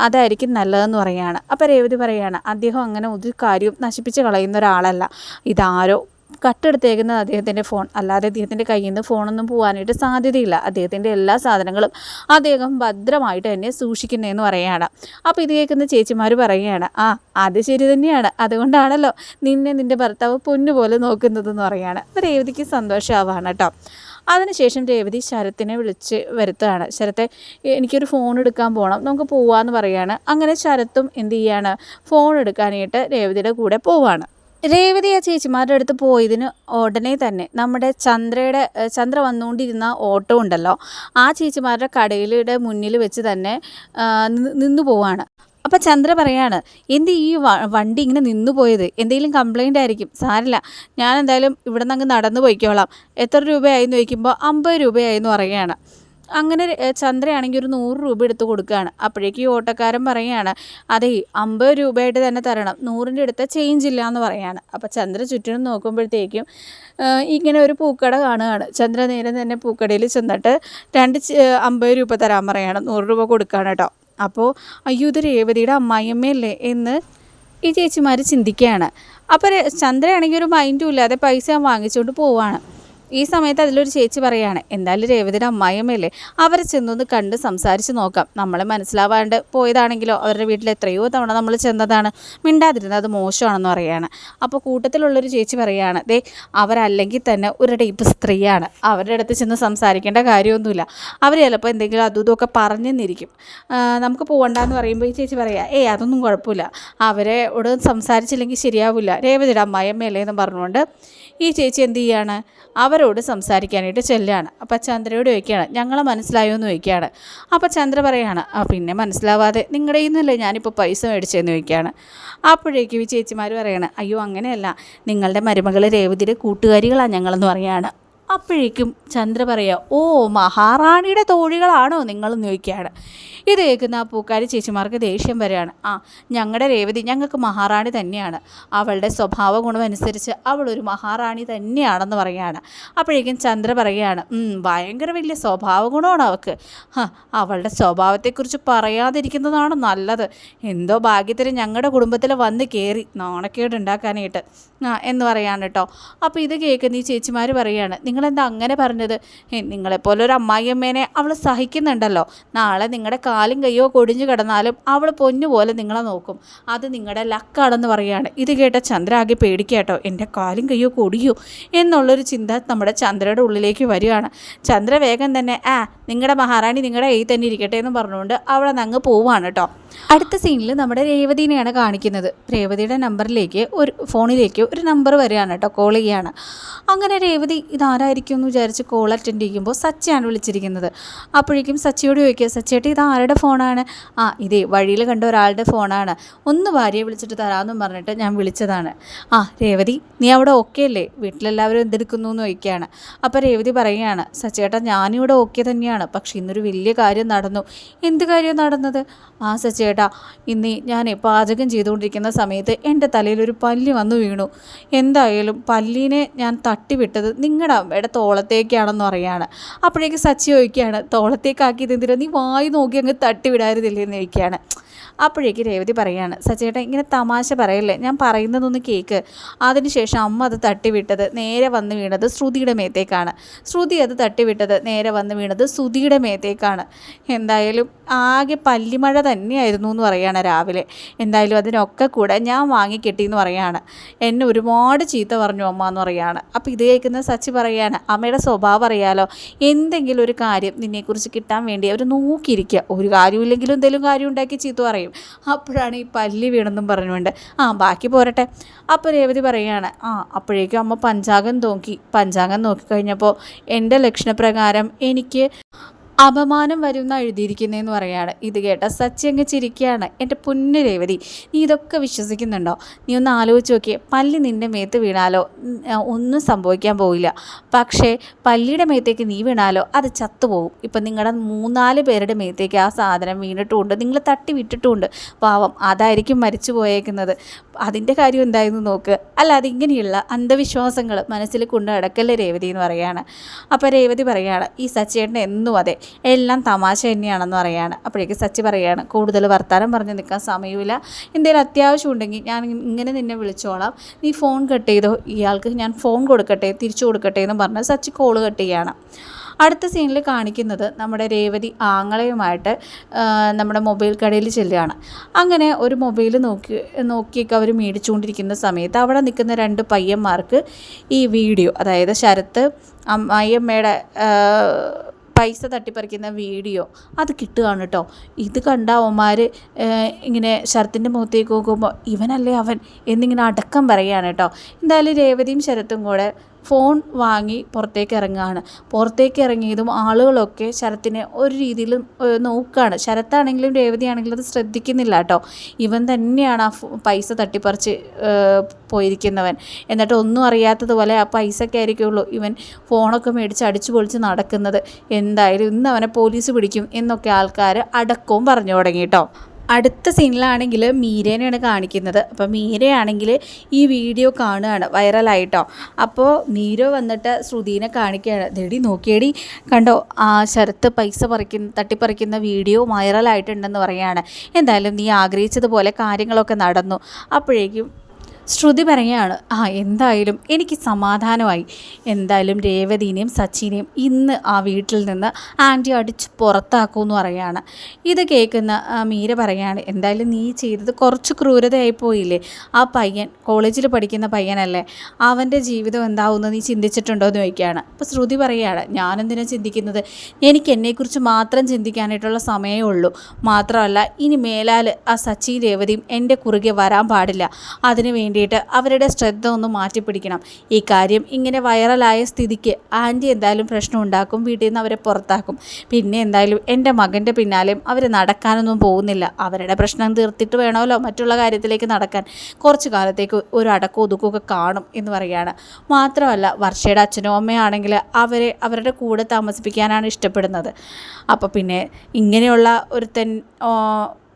അതായിരിക്കും നല്ലതെന്ന് പറയുകയാണ് അപ്പോൾ രേവതി പറയുകയാണ് അദ്ദേഹം അങ്ങനെ ഒരു കാര്യവും നശിപ്പിച്ച് കളയുന്ന ഒരാളല്ല. ഇതാരോ കട്ടെടുത്തേക്കുന്നത് അദ്ദേഹത്തിന്റെ ഫോൺ. അല്ലാതെ അദ്ദേഹത്തിന്റെ കയ്യിൽ നിന്ന് ഫോണൊന്നും പോകാനായിട്ട് സാധ്യതയില്ല. അദ്ദേഹത്തിന്റെ എല്ലാ സാധനങ്ങളും അദ്ദേഹം ഭദ്രമായിട്ട് തന്നെ സൂക്ഷിക്കുന്നതെന്ന് പറയുകയാണ്. അപ്പോൾ ഇത് കേൾക്കുന്ന ചേച്ചിമാർ പറയുകയാണ് ആ അത് ശരി തന്നെയാണ്. അതുകൊണ്ടാണല്ലോ നിന്നെ നിന്റെ ഭർത്താവ് പൊന്നുപോലെ നോക്കുന്നതെന്ന് പറയുകയാണ്. രേവതിക്ക് സന്തോഷമാവാണ് കേട്ടോ. അതിനുശേഷം രേവതി ശരത്തിനെ വിളിച്ച് വരുത്തുകയാണ്. ശരത്തെ എനിക്കൊരു ഫോൺ എടുക്കാൻ പോകണം നമുക്ക് പോവാന്ന് പറയുകയാണ്. അങ്ങനെ ശരത്തും എന്ത് ചെയ്യാണ്? ഫോൺ എടുക്കാനായിട്ട് രേവതിയുടെ കൂടെ പോവാണ്. രേവതി ആ ചേച്ചിമാരുടെ അടുത്ത് പോയതിന് ഉടനെ തന്നെ നമ്മുടെ ചന്ദ്രയുടെ ചന്ദ്ര വന്നുകൊണ്ടിരുന്ന ഓട്ടോ ഉണ്ടല്ലോ ആ ചേച്ചിമാരുടെ കടയിലൂടെ മുന്നിൽ വെച്ച് തന്നെ നിന്നു പോവാണ്. അപ്പം ചന്ദ്ര പറയാണ് എന്ത് ഈ വണ്ടി ഇങ്ങനെ നിന്നു പോയത്? എന്തെങ്കിലും കംപ്ലൈന്റ് ആയിരിക്കും. സാരില്ല ഞാൻ എന്തായാലും ഇവിടെ നിന്ന് അങ്ങ് നടന്നു പോയിക്കോളാം. എത്ര രൂപയായി? എന്ന് ചോദിക്കുമ്പോൾ അമ്പത് രൂപയായി എന്ന് പറയുകയാണ്. അങ്ങനെ ചന്ദ്രയാണെങ്കിൽ ഒരു നൂറ് രൂപ എടുത്ത് കൊടുക്കുകയാണ്. അപ്പോഴേക്കും ഈ ഓട്ടോക്കാരൻ പറയുകയാണ് അതെ അമ്പത് രൂപയായിട്ട് തന്നെ തരണം. നൂറിന്റെ അടുത്ത ചേഞ്ച് ഇല്ല എന്ന് പറയാണ്. അപ്പോൾ ചന്ദ്ര ചുറ്റിനും നോക്കുമ്പോഴത്തേക്കും ഇങ്ങനെ ഒരു പൂക്കട കാണുകയാണ്. ചന്ദ്ര നേരം തന്നെ പൂക്കടയിൽ ചെന്നിട്ട് രണ്ട് അമ്പത് രൂപ തരാൻ പറയാണ്. നൂറ് രൂപ കൊടുക്കുകയാണ് കേട്ടോ. അപ്പോൾ അയ്യോ ഇത് രേവതിയുടെ അമ്മായിയമ്മയല്ലേ? എന്ന് ഈ ചേച്ചിമാർ ചിന്തിക്കുകയാണ്. അപ്പോൾ ചന്ദ്രയാണെങ്കിൽ ഒരു മൈൻഡും ഇല്ലാതെ പൈസ വാങ്ങിച്ചുകൊണ്ട് പോവാണ് ഈ സമയത്ത് അതിലൊരു ചേച്ചി പറയാണ് എന്തായാലും രേവതിയുടെ അമ്മായിയമ്മയല്ലേ അവരെ ചെന്നൊന്ന് കണ്ട് സംസാരിച്ച് നോക്കാം. നമ്മളെ മനസ്സിലാവാണ്ട് പോയതാണെങ്കിലോ അവരുടെ വീട്ടിൽ എത്രയോ തവണ നമ്മൾ ചെന്നതാണ്. മിണ്ടാതിരുന്നത് അത് മോശമാണെന്ന് പറയാണ്. അപ്പോൾ കൂട്ടത്തിലുള്ളൊരു ചേച്ചി പറയാണ് ദേ അവരല്ലെങ്കിൽ തന്നെ ഒരു ടൈപ്പ് സ്ത്രീയാണ്. അവരുടെ അടുത്ത് ചെന്ന് സംസാരിക്കേണ്ട കാര്യമൊന്നുമില്ല. അവർ ചിലപ്പോൾ എന്തെങ്കിലും അതും ഇതുമൊക്കെ പറഞ്ഞെന്നിരിക്കും. നമുക്ക് പോകണ്ടെന്ന് പറയുമ്പോൾ ഈ ചേച്ചി പറയാം ഏയ് അതൊന്നും കുഴപ്പമില്ല. അവരെ ഇവിടെ സംസാരിച്ചില്ലെങ്കിൽ ശരിയാവില്ല. രേവതിയുടെ അമ്മായിയമ്മയല്ലേ എന്ന് പറഞ്ഞുകൊണ്ട് ഈ ചേച്ചി എന്ത് ചെയ്യാണ് അവരോട് സംസാരിക്കാനായിട്ട് ചെല്ലുകയാണ്. അപ്പം ചന്ദ്രയോട് ചോദിക്കുകയാണ് ഞങ്ങളെ മനസ്സിലായോ? എന്ന് ചോദിക്കുകയാണ്. അപ്പം ചന്ദ്ര പറയുകയാണ് ആ പിന്നെ മനസ്സിലാവാതെ നിങ്ങളുടെ ഇന്നല്ലേ ഞാനിപ്പോൾ പൈസ മേടിച്ചതെന്ന് ചോദിക്കുകയാണ്. അപ്പോഴേക്കും ചേച്ചിമാർ പറയുകയാണ് അയ്യോ അങ്ങനെയല്ല. നിങ്ങളുടെ മരുമകൾ രേവതിയുടെ കൂട്ടുകാരികളാണ് ഞങ്ങളെന്ന് പറയാണ്. അപ്പോഴേക്കും ചന്ദ്ര പറയുക ഓ മഹാറാണിയുടെ തോഴികളാണോ? നിങ്ങളെന്ന് ചോദിക്കുകയാണ്. ഇത് കേൾക്കുന്ന ആ പൂക്കാരി ചേച്ചിമാർക്ക് ദേഷ്യം വരികയാണ്. ആ ഞങ്ങളുടെ രേവതി ഞങ്ങൾക്ക് മഹാറാണി തന്നെയാണ്. അവളുടെ സ്വഭാവ ഗുണമനുസരിച്ച് അവളൊരു മഹാറാണി തന്നെയാണെന്ന് പറയുകയാണ്. അപ്പോഴേക്കും ചന്ദ്ര പറയുകയാണ് ഭയങ്കര വലിയ സ്വഭാവ ഗുണമാണ് അവൾക്ക് അവളുടെ സ്വഭാവത്തെക്കുറിച്ച് പറയാതിരിക്കുന്നതാണ് നല്ലത്. എന്തോ ഭാഗ്യത്തിന് ഞങ്ങളുടെ കുടുംബത്തിൽ വന്ന് കയറി നാണക്കേട് ഉണ്ടാക്കാനായിട്ട് എന്ന് പറയാണ് കേട്ടോ. അപ്പോൾ ഇത് കേൾക്കുന്ന ഈ ചേച്ചിമാർ പറയാണ് നിങ്ങളെന്താ അങ്ങനെ പറഞ്ഞത്? നിങ്ങളെപ്പോലെ ഒരു അമ്മായിയമ്മേനെ അവൾ സഹിക്കുന്നുണ്ടല്ലോ. നാളെ നിങ്ങളുടെ കാലും കയ്യോ കൊടിഞ്ഞു കിടന്നാലും അവൾ പൊന്നുപോലെ നിങ്ങളെ നോക്കും. അത് നിങ്ങളുടെ ലക്കാണെന്ന് പറയുകയാണ്. ഇത് കേട്ട ചന്ദ്ര ആകെ പേടിക്കാട്ടോ എന്റെ കാലും കയ്യോ കൊടിയോ? എന്നുള്ളൊരു ചിന്ത നമ്മുടെ ചന്ദ്രയുടെ ഉള്ളിലേക്ക് വരികയാണ്. ചന്ദ്ര വേഗം തന്നെ ആ നിങ്ങളുടെ മഹാറാണി നിങ്ങളുടെ കയ്യിൽ തന്നെ ഇരിക്കട്ടെ എന്ന് പറഞ്ഞുകൊണ്ട് അവളെ നങ്ങ് പോവാണ് കേട്ടോ അടുത്ത സീനിൽ നമ്മുടെ രേവതിനെയാണ് കാണിക്കുന്നത്. രേവതിയുടെ നമ്പറിലേക്ക് ഒരു ഫോണിലേക്ക് ഒരു നമ്പർ വരികയാണ് കേട്ടോ കോൾ ചെയ്യുകയാണ് അങ്ങനെ രേവതി ഇതാരായിരിക്കും എന്ന് വിചാരിച്ച് കോൾ അറ്റൻഡ് ചെയ്യുമ്പോൾ സച്ചയാണ് വിളിച്ചിരിക്കുന്നത്. അപ്പോഴേക്കും സച്ചിയോട് ചോദിക്കുക സച്ചേട്ടി ഇത് ആരുടെ ഫോണാണ് ആ ഇതേ വഴിയിൽ കണ്ട ഒരാളുടെ ഫോണാണ് ഒന്ന് ഭാര്യയെ വിളിച്ചിട്ട് തരാമെന്നും പറഞ്ഞിട്ട് ഞാൻ വിളിച്ചതാണ്. ആ രേവതി നീ അവിടെ ഓക്കെ അല്ലേ? വീട്ടിലെല്ലാവരും എന്തെടുക്കുന്നു എന്ന് ചോദിക്കുകയാണ്. അപ്പോൾ രേവതി പറയുകയാണ് സച്ചേട്ടാ ഞാനിവിടെ ഓക്കെ തന്നെയാണ്. പക്ഷേ ഇന്നൊരു വലിയ കാര്യം നടന്നു. എന്ത് കാര്യം നടന്നത്? ആ സച്ചേട്ടാ ഇന്ന് ഞാൻ പാചകം ചെയ്തുകൊണ്ടിരിക്കുന്ന സമയത്ത് എന്റെ തലയിൽ ഒരു പല്ലി വന്നു വീണു. എന്തായാലും പല്ലിനെ ഞാൻ തട്ടിവിട്ടത് നിങ്ങളുടെ അമ്മയുടെ തോളത്തേക്കാണെന്ന് പറയാണ്. അപ്പോഴേക്ക് സച്ചി ചോദിക്കുകയാണ് തോളത്തേക്കാക്കിയത് നീ വായി നോക്കി അങ്ങ് തട്ടിവിടായിരുന്നില്ലേ എന്ന് ചോദിക്കുകയാണ്. അപ്പോഴേക്ക് രേവതി പറയാണ് സച്ചേട്ടൻ ഇങ്ങനെ തമാശ പറയല്ലേ? ഞാൻ പറയുന്നതൊന്ന് കേക്ക്. അതിനുശേഷം അമ്മ അത് തട്ടിവിട്ടത് നേരെ വന്ന് വീണത് ശ്രുതിയുടെ മേത്തേക്കാണ്. ശ്രുതി അത് തട്ടിവിട്ടത് നേരെ വന്ന് വീണത് ശ്രുതിയുടെ മേത്തേക്കാണ്. എന്തായാലും ആകെ പല്ലിമഴ തന്നെയായിരുന്നു എന്ന് പറയാണ് രാവിലെ. എന്തായാലും അതിനൊക്കെ കൂടെ ഞാൻ വാങ്ങിക്കെട്ടി എന്ന് പറയാണ്. എന്നെ ഒരുപാട് ചീത്ത പറഞ്ഞു അമ്മ എന്ന് പറയാണ്. അപ്പോൾ ഇത് കേൾക്കുന്ന സച്ചി പറയാണ് അമ്മയുടെ സ്വഭാവം അറിയാലോ? എന്തെങ്കിലും ഒരു കാര്യം നിന്നെക്കുറിച്ച് കിട്ടാൻ വേണ്ടി അവർ നോക്കിയിരിക്കുക ഒരു കാര്യമില്ലെങ്കിലും എന്തെങ്കിലും കാര്യം ഉണ്ടാക്കി ചീത്ത പറയും. അപ്പോഴാണ് ഈ പല്ലി വീണെന്നും പറഞ്ഞുകൊണ്ട് ആ ബാക്കി പോരട്ടെ. അപ്പോൾ രേവതി പറയുകയാണ് ആ അപ്പോഴേക്കും അമ്മ പഞ്ചാംഗം നോക്കി. പഞ്ചാംഗം നോക്കിക്കഴിഞ്ഞപ്പോൾ എന്റെ ലക്ഷണപ്രകാരം എനിക്ക് അപമാനം വരുന്ന എഴുതിയിരിക്കുന്നതെന്ന് പറയാണ് ഇത് കേട്ട സച്ചി അങ്ങ് ചിരിക്കുകയാണ്. എന്റെ പൊന്നു രേവതി നീ ഇതൊക്കെ വിശ്വസിക്കുന്നുണ്ടോ? നീ ഒന്ന് ആലോചിച്ച് നോക്കിയേ. പല്ലി നിന്റെ മേത്ത് വീണാലോ? ഒന്നും സംഭവിക്കാൻ പോവില്ല. പക്ഷേ പല്ലിയുടെ മേത്തേക്ക് നീ വീണാലോ? അത് ചത്തുപോകും ഇപ്പം നിങ്ങളുടെ മൂന്നാൽ പേരുടെ മേത്തേക്ക് ആ സാധനം വീണിട്ടുമുണ്ട്. നിങ്ങൾ തട്ടി വിട്ടിട്ടുമുണ്ട്. പാവം അതായിരിക്കും മരിച്ചു പോയേക്കുന്നത് അതിന്റെ കാര്യം എന്തായിരുന്നു നോക്ക്. അല്ലാതെ ഇങ്ങനെയുള്ള അന്ധവിശ്വാസങ്ങൾ മനസ്സിൽ കൊണ്ട് നടക്കല്ലേ രേവതി എന്ന് പറയാണ്. അപ്പോൾ രേവതി പറയാണ് ഈ സച്ചേട്ടൻ എന്നും അതെ എല്ലാം തമാശ തന്നെയാണെന്ന് പറയാണ്. അപ്പോഴേക്ക് സച്ചി പറയാണ് കൂടുതൽ വർത്തമാനം പറഞ്ഞ് നിൽക്കാൻ സമയമില്ല. എന്തെങ്കിലും അത്യാവശ്യം ഉണ്ടെങ്കിൽ ഞാൻ ഇങ്ങനെ നിന്നെ വിളിച്ചോളാം. നീ ഫോൺ കട്ട് ചെയ്തോ? ഇയാൾക്ക് ഞാൻ ഫോൺ കൊടുക്കട്ടെ തിരിച്ചു കൊടുക്കട്ടെ എന്ന് പറഞ്ഞ് സച്ചി കോൾ കട്ട് ചെയ്യാണ്. അടുത്ത സീനിൽ കാണിക്കുന്നത് നമ്മുടെ രേവതി ആങ്ങളയുമായിട്ട് നമ്മുടെ മൊബൈൽ കടയിൽ ചെല്ലുകയാണ്. അങ്ങനെ ഒരു മൊബൈൽ നോക്കി നോക്കിയൊക്കെ അവർ മേടിച്ചുകൊണ്ടിരിക്കുന്ന സമയത്ത് അവിടെ നിൽക്കുന്ന രണ്ട് പയ്യന്മാർക്ക് ഈ വീഡിയോ അതായത് ശരത്ത് അമ്മയമ്മയുടെ പൈസ തട്ടിപ്പറിക്കുന്ന വീഡിയോ അത് കിട്ടുകയാണ് കേട്ടോ. ഇത് കണ്ട അവന്മാർ ഇങ്ങനെ ശരത്തിന്റെ മുഖത്തേക്ക് നോക്കുമ്പോൾ ഇവനല്ലേ അവൻ എന്നിങ്ങനെ അടക്കം പറയുകയാണ് കേട്ടോ. എന്തായാലും രേവതിയും ശരത്തും കൂടെ ഫോൺ വാങ്ങി പുറത്തേക്ക് ഇറങ്ങുകയാണ്. പുറത്തേക്ക് ഇറങ്ങിയതും ആളുകളൊക്കെ ശരത്തിനെ ഒരു രീതിയിലും നോക്കുകയാണ്. ശരത്താണെങ്കിലും രേവതിയാണെങ്കിലും അത് ശ്രദ്ധിക്കുന്നില്ല കേട്ടോ. ഇവൻ തന്നെയാണ് ആ പൈസ തട്ടിപ്പറിച്ച് പോയിരിക്കുന്നവൻ. എന്നിട്ട് ഒന്നും അറിയാത്തതുപോലെ ആ പൈസയൊക്കെ ആയിരിക്കുള്ളൂ ഇവൻ ഫോണൊക്കെ മേടിച്ച് അടിച്ചു പൊളിച്ച് നടക്കുന്നത്. എന്തായാലും ഇന്ന് അവനെ പോലീസ് പിടിക്കും എന്നൊക്കെ ആൾക്കാർ അടക്കവും പറഞ്ഞു തുടങ്ങി കേട്ടോ. അടുത്ത സീനിലാണെങ്കിൽ മീരേനെയാണ് കാണിക്കുന്നത്. അപ്പോൾ മീരയാണെങ്കിൽ ഈ വീഡിയോ കാണുകയാണ് വൈറലായിട്ടോ. അപ്പോൾ മീര വന്നിട്ട് ശ്രുതിനെ കാണിക്കുകയാണ്. ദടി നോക്കിയടി. കണ്ടോ? ആ ശരത്ത് പൈസ പറിക്കുന്ന തട്ടിപ്പറിക്കുന്ന വീഡിയോ വൈറലായിട്ടുണ്ടെന്ന് പറയുകയാണ്. എന്തായാലും നീ ആഗ്രഹിച്ചതുപോലെ കാര്യങ്ങളൊക്കെ നടന്നു. അപ്പോഴേക്കും ശ്രുതി പറയുകയാണ് ആ എന്തായാലും എനിക്ക് സമാധാനമായി. എന്തായാലും രേവതിനെയും സച്ചിനെയും ഇന്ന് ആ വീട്ടിൽ നിന്ന് ആന്റി അടിച്ച് പുറത്താക്കുമെന്ന് പറയുകയാണ് ഇത് കേൾക്കുന്ന മീര പറയുകയാണ് എന്തായാലും നീ ചെയ്തത് കുറച്ച് ക്രൂരതയായി പോയില്ലേ? ആ പയ്യൻ കോളേജിൽ പഠിക്കുന്ന പയ്യനല്ലേ? അവന്റെ ജീവിതം എന്താവുമെന്ന് നീ ചിന്തിച്ചിട്ടുണ്ടോ? എന്ന് ചോദിക്കുകയാണ്. അപ്പോൾ ശ്രുതി പറയുകയാണ് ഞാനെന്തിനാ ചിന്തിക്കുന്നത്? എനിക്ക് എന്നെക്കുറിച്ച് മാത്രം ചിന്തിക്കാനായിട്ടുള്ള സമയമേ ഉള്ളൂ. മാത്രമല്ല ഇനി മേലാൽ ആ സച്ചി രേവതിയും എന്റെ കുറുകെ വരാൻ പാടില്ല. അതിനു വേണ്ടിയിട്ട് അവരുടെ ശ്രദ്ധ ഒന്ന് മാറ്റിപ്പിടിക്കണം. ഈ കാര്യം ഇങ്ങനെ വൈറലായ സ്ഥിതിക്ക് ആന്റി എന്തായാലും പ്രശ്നം ഉണ്ടാക്കും വീട്ടിൽ നിന്ന് അവരെ പുറത്താക്കും. പിന്നെ എന്തായാലും എന്റെ മകന്റെ പിന്നാലെയും അവർ നടക്കാനൊന്നും പോകുന്നില്ല. അവരുടെ പ്രശ്നം തീർത്തിട്ട് വേണമല്ലോ മറ്റുള്ള കാര്യത്തിലേക്ക് നടക്കാൻ. കുറച്ച് കാലത്തേക്ക് ഒരു അടക്കം ഒതുക്കമൊക്കെ കാണും എന്ന് പറയുകയാണ്. മാത്രമല്ല വർഷയുടെ അച്ഛനും അമ്മയാണെങ്കിൽ അവരെ അവരുടെ കൂടെ താമസിപ്പിക്കാനാണ് ഇഷ്ടപ്പെടുന്നത്. അപ്പോൾ പിന്നെ ഇങ്ങനെയുള്ള ഒരു ആ,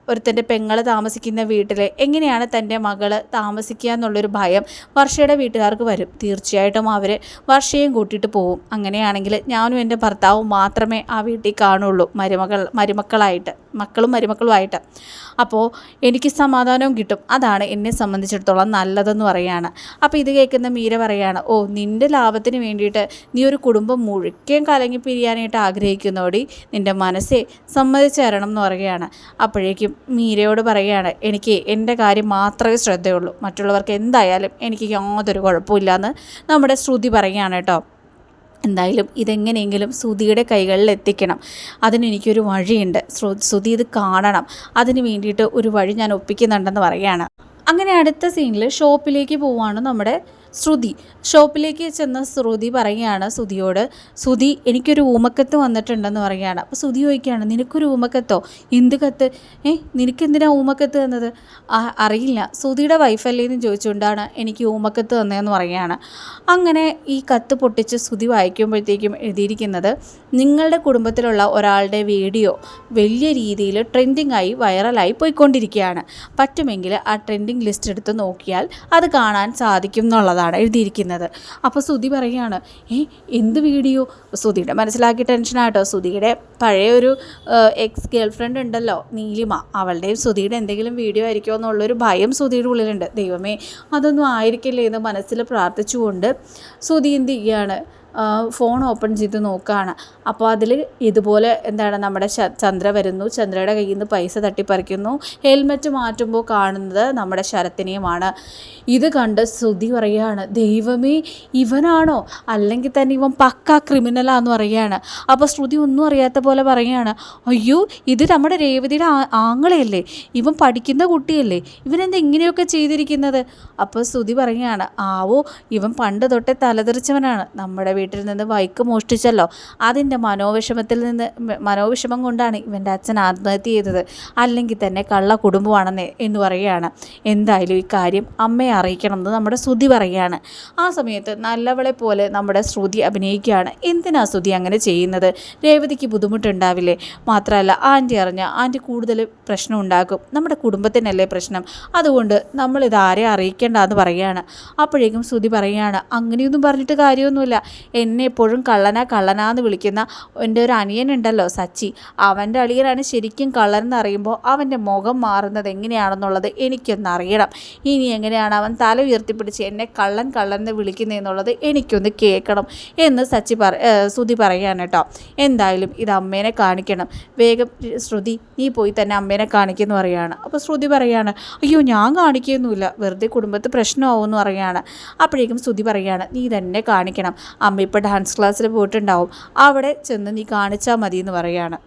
ഒരുത്തന്റെ പെങ്ങൾ താമസിക്കുന്ന വീട്ടിൽ എങ്ങനെയാണ് തന്റെ മകൾ താമസിക്കുക എന്നുള്ളൊരു ഭയം വർഷയുടെ വീട്ടുകാർക്ക് വരും. തീർച്ചയായിട്ടും അവർ വർഷയും കൂട്ടിയിട്ട് പോവും. അങ്ങനെയാണെങ്കിൽ ഞാനും എന്റെ ഭർത്താവും മാത്രമേ ആ വീട്ടിൽ കാണുള്ളൂ മരുമകൾ മരുമക്കളായിട്ട്. മക്കളും മരുമക്കളുമായിട്ട്. അപ്പോൾ എനിക്ക് സമാധാനവും കിട്ടും. അതാണ് എന്നെ സംബന്ധിച്ചിടത്തോളം നല്ലതെന്ന് പറയാണ്. അപ്പോൾ ഇത് കേൾക്കുന്ന മീര പറയാണ് ഓ നിന്റെ ലാഭത്തിന് വേണ്ടിയിട്ട് നീ ഒരു കുടുംബം മുഴുക്കയും കലങ്ങി പിരിയാനായിട്ട് ആഗ്രഹിക്കുന്നോടി നിന്റെ മനസ്സെ സമ്മതിച്ചു തരണം എന്ന് പറയുകയാണ്. അപ്പോഴേക്കും മീരയോട് പറയുകയാണ് എനിക്ക് എന്റെ കാര്യം മാത്രമേ ശ്രദ്ധയുള്ളൂ. മറ്റുള്ളവർക്ക് എന്തായാലും എനിക്ക് യാതൊരു കുഴപ്പമില്ല എന്ന് നമ്മുടെ ശ്രുതി പറയുകയാണ് കേട്ടോ. എന്തായാലും ഇതെങ്ങനെയെങ്കിലും സുധിയുടെ കൈകളിൽ എത്തിക്കണം അതിനെനിക്കൊരു വഴിയുണ്ട്. സുധി ഇത് കാണണം. അതിന് വേണ്ടിയിട്ട് ഒരു വഴി ഞാൻ ഒപ്പിക്കുന്നുണ്ടെന്ന് പറയുകയാണ്. അങ്ങനെ അടുത്ത സീനിൽ ഷോപ്പിലേക്ക് പോവാണ് നമ്മുടെ ശ്രുതി. ഷോപ്പിലേക്ക് ചെന്ന ശ്രുതി പറയുകയാണ് സുധിയോട് സുധി എനിക്കൊരു ഊമക്കത്ത് വന്നിട്ടുണ്ടെന്ന് പറയുകയാണ്. അപ്പോൾ സുധി ചോദിക്കുകയാണ് നിനക്കൊരു ഊമക്കത്തോ? എന്ത് കത്ത്? ഏ നിനക്കെന്തിനാ ഊമക്കത്ത് തന്നത്? അറിയില്ല. സുധിയുടെ വൈഫല്ലേ എന്ന് ചോദിച്ചുകൊണ്ടാണ് എനിക്ക് ഊമക്കത്ത് തന്നതെന്ന് പറയുകയാണ്. അങ്ങനെ ഈ കത്ത് പൊട്ടിച്ച് സുധി വായിക്കുമ്പോഴത്തേക്കും എഴുതിയിരിക്കുന്നത് നിങ്ങളുടെ കുടുംബത്തിലുള്ള ഒരാളുടെ വീഡിയോ വലിയ രീതിയിൽ ട്രെൻഡിങ് ആയി വൈറലായി പോയിക്കൊണ്ടിരിക്കുകയാണ്. പറ്റുമെങ്കിൽ ആ ട്രെൻഡിങ് ലിസ്റ്റ് എടുത്ത് നോക്കിയാൽ അത് കാണാൻ സാധിക്കും എന്നുള്ളതാണ്. എന്നുള്ളതാണ് എഴുതിയിരിക്കുന്നത്. അപ്പോൾ ശ്രുതി പറയുകയാണ് ഏ എന്ത് വീഡിയോ? ശ്രുതിയുടെ മനസ്സിലാക്കി ടെൻഷനായിട്ടോ ശ്രുതിയുടെ പഴയ ഒരു എക്സ് ഗേൾ ഫ്രണ്ട് ഉണ്ടല്ലോ നീലിമ. അവളുടെയും ശ്രുതിയുടെ എന്തെങ്കിലും വീഡിയോ ആയിരിക്കുമോ എന്നുള്ളൊരു ഭയം ശ്രുതിയുടെ ഉള്ളിലുണ്ട്. ദൈവമേ അതൊന്നും ആയിരിക്കില്ലേ എന്ന് മനസ്സിൽ പ്രാർത്ഥിച്ചുകൊണ്ട് ശ്രുതി എന്ത് ചെയ്യുകയാണ് ഫോൺ ഓപ്പൺ ചെയ്ത് നോക്കുകയാണ് അപ്പോൾ അതിൽ ഇതുപോലെ എന്താണ് നമ്മുടെ ചന്ദ്ര വരുന്നു. ചന്ദ്രയുടെ കയ്യിൽ നിന്ന് പൈസ തട്ടിപ്പറിക്കുന്നു. ഹെൽമെറ്റ് മാറ്റുമ്പോൾ കാണുന്നത് നമ്മുടെ ശരത്തിനെയുമാണ്. ഇത് കണ്ട് ശ്രുതി പറയുകയാണ് ദൈവമേ ഇവനാണോ? അല്ലെങ്കിൽ തന്നെ ഇവൻ പക്ക ക്രിമിനലാന്ന് പറയുകയാണ് അപ്പോൾ ശ്രുതി ഒന്നും അറിയാത്ത പോലെ പറയുകയാണ് അയ്യോ ഇത് നമ്മുടെ രേവതിയുടെ ആങ്ങളെയല്ലേ? ഇവൻ പഠിക്കുന്ന കുട്ടിയല്ലേ? ഇവനെന്താ ഇങ്ങനെയൊക്കെ ചെയ്തിരിക്കുന്നത്? അപ്പോൾ ശ്രുതി പറയുകയാണ് ആവോ ഇവൻ പണ്ട് തൊട്ടേ തലതെറിച്ചവനാണ്. നമ്മുടെ വീട്ടിൽ നിന്ന് ബൈക്ക് മോഷ്ടിച്ചല്ലോ. അതിന്റെ മനോവിഷമത്തിൽ നിന്ന് മനോവിഷമം കൊണ്ടാണ് ഇവന്റെ അച്ഛൻ ആത്മഹത്യ ചെയ്തത്. അല്ലെങ്കിൽ തന്നെ കള്ള കുടുംബമാണെന്ന് എന്ന് പറയുകയാണ്. എന്തായാലും ഈ കാര്യം അമ്മയെ അറിയിക്കണമെന്ന് നമ്മുടെ ശ്രുതി പറയുകയാണ്. ആ സമയത്ത് നല്ലവളെ പോലെ നമ്മുടെ ശ്രുതി അഭിനയിക്കുകയാണ്. എന്തിനാ ശ്രുതി അങ്ങനെ ചെയ്യുന്നത്? രേവതിക്ക് ബുദ്ധിമുട്ടുണ്ടാവില്ലേ? മാത്രമല്ല ആന്റി അറിഞ്ഞ ആന്റി കൂടുതൽ പ്രശ്നം ഉണ്ടാക്കും. നമ്മുടെ കുടുംബത്തിനല്ലേ പ്രശ്നം? അതുകൊണ്ട് നമ്മളിത് ആരെ അറിയിക്കേണ്ട എന്ന് പറയുകയാണ്. അപ്പോഴേക്കും ശ്രുതി പറയുകയാണ് അങ്ങനെയൊന്നും പറഞ്ഞിട്ട് കാര്യമൊന്നുമില്ല. എന്നെ എപ്പോഴും കള്ളനാ കള്ളനാന്ന് വിളിക്കുന്ന എന്റെ ഒരു അനിയനുണ്ടല്ലോ സച്ചി. അവന്റെ അളിയനാണ് ശരിക്കും കള്ളൻ എന്നറിയുമ്പോൾ അവന്റെ മുഖം മാറുന്നത് എങ്ങനെയാണെന്നുള്ളത് എനിക്കൊന്ന് അറിയണം. ഇനി എങ്ങനെയാണ് അവൻ തല ഉയർത്തിപ്പിടിച്ച് എന്നെ കള്ളൻ കള്ളൻ എന്ന് വിളിക്കുന്നതെന്നുള്ളത് എനിക്കൊന്ന് കേൾക്കണം എന്ന് സച്ചി പറ ശ്രുതി പറയുകയാണ് കേട്ടോ. എന്തായാലും ഇത് അമ്മേനെ കാണിക്കണം. വേഗം ശ്രുതി നീ പോയി തന്നെ അമ്മേനെ കാണിക്കുന്നു പറയാണ്. അപ്പോൾ ശ്രുതി പറയാണ് അയ്യോ ഞാൻ കാണിക്കുകയൊന്നുമില്ല വെറുതെ കുടുംബത്തിൽ പ്രശ്നമാവുമെന്ന് പറയാണ്. അപ്പോഴേക്കും ശ്രുതി പറയാണ് നീ തന്നെ കാണിക്കണം. അമ്മ ഇപ്പോൾ ഡാൻസ് ക്ലാസ്സിൽ പോയിട്ടുണ്ടാവും. അവിടെ ചെന്ന് നീ കാണിച്ചാൽ മതി എന്ന് പറയുകയാണ്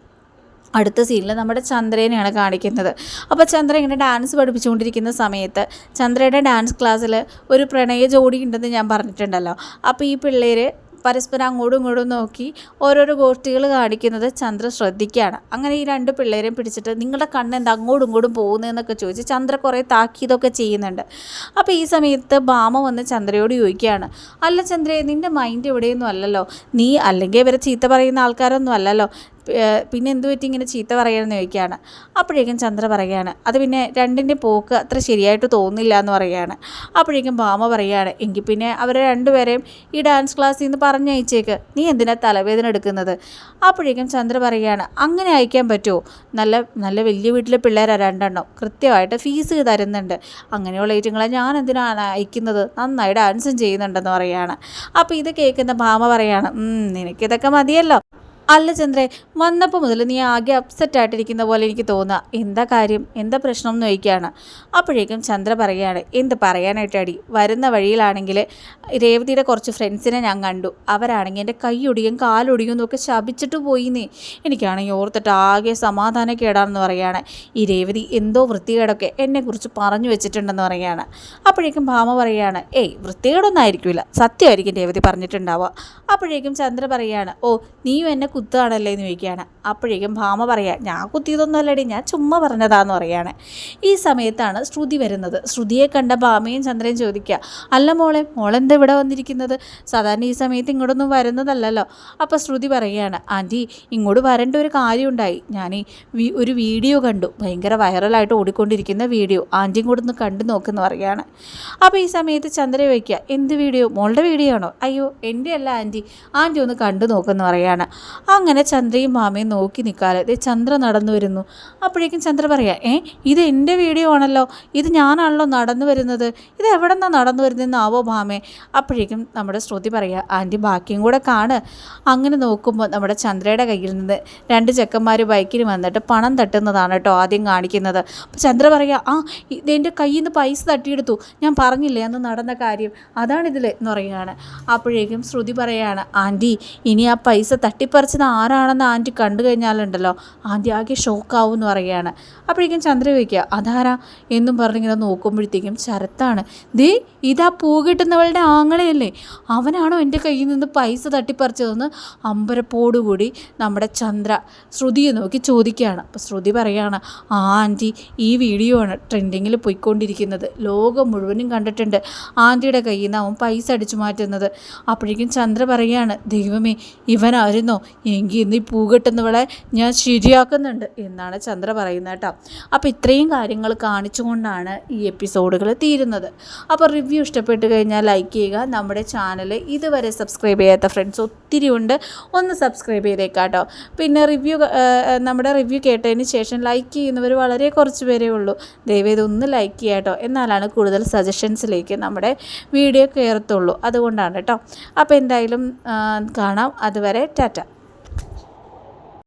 അടുത്ത സീനിൽ നമ്മുടെ ചന്ദ്രേനെയാണ് കാണിക്കുന്നത്. അപ്പോൾ ചന്ദ്ര ഇങ്ങനെ ഡാൻസ് പഠിപ്പിച്ചുകൊണ്ടിരിക്കുന്ന സമയത്ത് ചന്ദ്രയുടെ ഡാൻസ് ക്ലാസ്സിൽ ഒരു പ്രണയ ജോഡി ഉണ്ടെന്ന് ഞാൻ പറഞ്ഞിട്ടുണ്ടല്ലോ. അപ്പോൾ ഈ പിള്ളേർ പരസ്പരം അങ്ങോട്ടും ഇങ്ങോട്ടും നോക്കി ഓരോരോ ഗോഷ്ടികൾ കാണിക്കുന്നത് ചന്ദ്ര ശ്രദ്ധിക്കുകയാണ്. അങ്ങനെ ഈ രണ്ട് പിള്ളേരെയും പിടിച്ചിട്ട് നിങ്ങളുടെ കണ്ണ് എന്താ അങ്ങോട്ടും ഇങ്ങോട്ടും പോകുന്നതെന്നൊക്കെ ചോദിച്ച് ചന്ദ്ര കുറേ താക്കീതൊക്കെ ചെയ്യുന്നുണ്ട്. അപ്പോൾ ഈ സമയത്ത് ഭാമ വന്ന് ചന്ദ്രയോട് ചോദിക്കുകയാണ് അല്ല ചന്ദ്രയെ നിന്റെ മൈൻഡ് എവിടെയൊന്നും അല്ലല്ലോ. നീ അല്ലെങ്കിൽ ഇവരെ ചീത്ത പറയുന്ന ആൾക്കാരൊന്നും അല്ലല്ലോ. പിന്നെ എന്ത് പറ്റി ഇങ്ങനെ ചീത്ത പറയാമെന്ന് ചോദിക്കുകയാണ്. അപ്പോഴേക്കും ചന്ദ്ര പറയുകയാണ് അത് പിന്നെ രണ്ടിന്റെ പോക്ക് അത്ര ശരിയായിട്ട് തോന്നില്ല എന്ന് പറയുകയാണ്. അപ്പോഴേക്കും ഭാമ പറയുകയാണ് എങ്കിൽ പിന്നെ അവരെ രണ്ടുപേരെയും ഈ ഡാൻസ് ക്ലാസ്സിൽ നിന്ന് പറഞ്ഞയച്ചേക്ക് നീ എന്തിനാ തലവേദന എടുക്കുന്നത്? അപ്പോഴേക്കും ചന്ദ്ര പറയുകയാണ് അങ്ങനെ അയക്കാൻ പറ്റുമോ നല്ല നല്ല വലിയ വീട്ടിലെ പിള്ളേരാണ് രണ്ടെണ്ണം. കൃത്യമായിട്ട് ഫീസ് തരുന്നുണ്ട്. അങ്ങനെയുള്ള ഐറ്റങ്ങളെ ഞാൻ എന്തിനാണ് അയക്കുന്നത്? നന്നായി ഡാൻസും ചെയ്യുന്നുണ്ടെന്ന് പറയുകയാണ്. അപ്പോൾ ഇത് കേൾക്കുന്ന ഭാമ പറയാണ് നിനക്കിതൊക്കെ മതിയല്ലോ. അല്ല ചന്ദ്രേ വന്നപ്പോൾ മുതൽ നീ ആകെ അപ്സെറ്റ് ആയിട്ടിരിക്കുന്ന പോലെ എനിക്ക് തോന്നുക എന്താ കാര്യം? എന്താ പ്രശ്നം എന്ന് ചോദിക്കുകയാണ്. അപ്പോഴേക്കും ചന്ദ്ര പറയുകയാണ് എന്ത് പറയാനായിട്ടടി വരുന്ന വഴിയിലാണെങ്കിൽ രേവതിയുടെ കുറച്ച് ഫ്രണ്ട്സിനെ ഞാൻ കണ്ടു. അവരാണെങ്കിൽ എന്റെ കൈയൊടിയും കാലൊടിയും എന്നൊക്കെ ശപിച്ചിട്ട് പോയിന്നേ. എനിക്കാണെങ്കിൽ ഓർത്തിട്ട് ആകെ സമാധാനക്കേടാണെന്ന് പറയുകയാണ്. ഈ രേവതി എന്തോ വൃത്തികേടൊക്കെ എന്നെക്കുറിച്ച് പറഞ്ഞു വെച്ചിട്ടുണ്ടെന്ന് പറയുകയാണ്. അപ്പോഴേക്കും ഭാമ പറയുകയാണ് ഏയ് വൃത്തികേടൊന്നും ആയിരിക്കില്ല സത്യമായിരിക്കും രേവതി പറഞ്ഞിട്ടുണ്ടാവുക. അപ്പോഴേക്കും ചന്ദ്ര പറയുകയാണ് ഓ നീയും എന്നെ കുത്തുകയാണല്ലേ എന്ന് ചോദിക്കുകയാണ്. അപ്പോഴേക്കും ഭാമ പറയാം ഞാൻ കുത്തിയതൊന്നും അല്ലടി ഞാൻ ചുമ്മാ പറഞ്ഞതാന്ന് പറയാണ് ഈ സമയത്താണ് ശ്രുതി വരുന്നത്. ശ്രുതിയെ കണ്ട ഭാമയും ചന്ദ്രയും ചോദിക്കുക അല്ല മോളെ മോളെന്താ ഇവിടെ വന്നിരിക്കുന്നത്? സാധാരണ ഈ സമയത്ത് ഇങ്ങോട്ടൊന്നും വരുന്നതല്ലല്ലോ. അപ്പോൾ ശ്രുതി പറയുകയാണ് ആന്റി ഇങ്ങോട്ട് വരേണ്ട ഒരു കാര്യമുണ്ടായി. ഞാൻ ഒരു വീഡിയോ കണ്ടു. ഭയങ്കര വൈറലായിട്ട് ഓടിക്കൊണ്ടിരിക്കുന്ന വീഡിയോ. ആന്റിയും കൂടെ ഒന്ന് കണ്ടു നോക്കുന്നു പറയുകയാണ്. അപ്പോൾ ഈ സമയത്ത് ചന്ദ്ര ചോദിക്കുക എന്ത് വീഡിയോ? മോളുടെ വീഡിയോ ആണോ? അയ്യോ എന്റെ അല്ല ആന്റി ആന്റി ഒന്ന് കണ്ടു നോക്കുന്നു പറയാണ് അങ്ങനെ ചന്ദ്രയും മാമയും നോക്കി നിൽക്കാതെ ചന്ദ്ര നടന്നു വരുന്നു. അപ്പോഴേക്കും ചന്ദ്ര പറയാം ഏ ഇത് എന്റെ വീഡിയോ ആണല്ലോ. ഇത് ഞാനാണല്ലോ നടന്നു വരുന്നത്. ഇത് എവിടെ നിന്നാണ് നടന്നു വരുന്നതെന്നാവോ മാമേ? അപ്പോഴേക്കും നമ്മുടെ ശ്രുതി പറയുക ആന്റി ബാക്കിയും കൂടെ കാണ്. അങ്ങനെ നോക്കുമ്പോൾ നമ്മുടെ ചന്ദ്രയുടെ കയ്യിൽ നിന്ന് രണ്ട് ചെക്കന്മാർ ബൈക്കിൽ വന്നിട്ട് പണം തട്ടുന്നതാണ് കേട്ടോ ആദ്യം കാണിക്കുന്നത്. അപ്പോൾ ചന്ദ്ര പറയുക ആ ഇതെന്റെ കയ്യിൽ നിന്ന് പൈസ തട്ടിയെടുത്തു. ഞാൻ പറഞ്ഞില്ലേ അന്ന് നടന്ന കാര്യം. അതാണിതിൽ എന്ന് പറയുകയാണ്. അപ്പോഴേക്കും ശ്രുതി പറയുകയാണ് ആന്റി ഇനി ആ പൈസ തട്ടിപ്പറിച്ചത് ആരാണെന്ന് ആന്റി കണ്ടു കഴിഞ്ഞാലുണ്ടല്ലോ. ആന്റി ആകെ ഷോക്കാവും എന്ന് പറയുകയാണ്. അപ്പോഴേക്കും ചന്ദ്ര ചോദിക്കുക അതാരാ? എന്നും പറഞ്ഞിങ്ങനെ നോക്കുമ്പോഴത്തേക്കും ശരത്താണ്. ദേ ഇതാ പൂ കിട്ടുന്നവളുടെ ആങ്ങളെയല്ലേ. അവനാണോ എന്റെ കയ്യിൽ നിന്ന് പൈസ തട്ടിപ്പറിച്ചതെന്ന് അമ്പരപ്പോടുകൂടി നമ്മുടെ ചന്ദ്ര ശ്രുതിയെ നോക്കി ചോദിക്കുകയാണ്. അപ്പോൾ ശ്രുതി പറയുകയാണ് ആ ആന്റി ഈ വീഡിയോ ആണ് ട്രെൻഡിങ്ങിൽ പോയിക്കൊണ്ടിരിക്കുന്നത്. ലോകം മുഴുവനും കണ്ടിട്ടുണ്ട്. ആന്റിയുടെ കയ്യിൽ നിന്ന് അവൻ പൈസ അടിച്ചു മാറ്റുന്നത്. അപ്പോഴേക്കും ചന്ദ്ര പറയുകയാണ് ദൈവമേ ഇവനായിരുന്നോ എങ്കിൽ ഇന്ന് ഈ പൂ ഞാൻ ശരിയാക്കുന്നുണ്ട് എന്നാണ് ചന്ദ്ര പറയുന്നത് കേട്ടോ. അപ്പോൾ ഇത്രയും കാര്യങ്ങൾ കാണിച്ചുകൊണ്ടാണ് ഈ എപ്പിസോഡുകൾ തീരുന്നത്. അപ്പോൾ റിവ്യൂ ഇഷ്ടപ്പെട്ട് കഴിഞ്ഞാൽ ലൈക്ക് ചെയ്യുക. നമ്മുടെ ചാനൽ ഇതുവരെ സബ്സ്ക്രൈബ് ചെയ്യാത്ത ഫ്രണ്ട്സ് ഒത്തിരി ഉണ്ട്. ഒന്ന് സബ്സ്ക്രൈബ് ചെയ്തേക്കാട്ടോ പിന്നെ റിവ്യൂ നമ്മുടെ റിവ്യൂ കേട്ടതിന് ശേഷം ലൈക്ക് ചെയ്യുന്നവർ വളരെ കുറച്ച് പേരേ ഉള്ളൂ. ദയവേത് ഒന്ന് ലൈക്ക് ചെയ്യാട്ടോ എന്നാലാണ് കൂടുതൽ സജഷൻസിലേക്ക് നമ്മുടെ വീഡിയോ കയറത്തുള്ളൂ. അതുകൊണ്ടാണ് കേട്ടോ. അപ്പോൾ എന്തായാലും കാണാം. അതുവരെ ടാറ്റ.